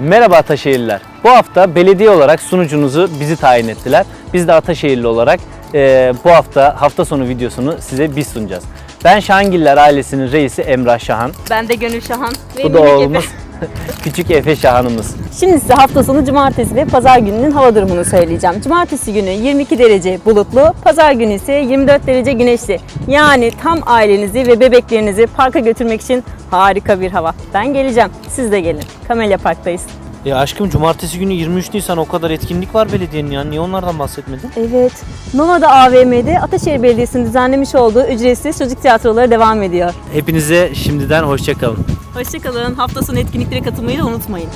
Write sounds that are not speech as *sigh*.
Merhaba Ataşehirliler. Bu hafta belediye olarak sunucunuzu bizi tayin ettiler. Biz de Ataşehirli olarak e, bu hafta hafta sonu videosunu size biz sunacağız. Ben Şahangiller ailesinin reisi Emrah Şahan. Ben de Gönül Şahan. Ve Bu da oğlumuz. *laughs* Küçük Efe Şahan'ımız. Şimdi size hafta sonu cumartesi ve pazar gününün hava durumunu söyleyeceğim. Cumartesi günü 22 derece bulutlu, pazar günü ise 24 derece güneşli. Yani tam ailenizi ve bebeklerinizi parka götürmek için harika bir hava. Ben geleceğim, siz de gelin. Kamelya Park'tayız. Ya aşkım cumartesi günü 23 Nisan o kadar etkinlik var belediyenin ya. Niye onlardan bahsetmedin? Evet, Nova'da AVM'de Ataşehir Belediyesi'nin düzenlemiş olduğu ücretsiz çocuk tiyatroları devam ediyor. Hepinize şimdiden hoşçakalın. Hoşçakalın. Hafta sonu etkinliklere katılmayı da unutmayın.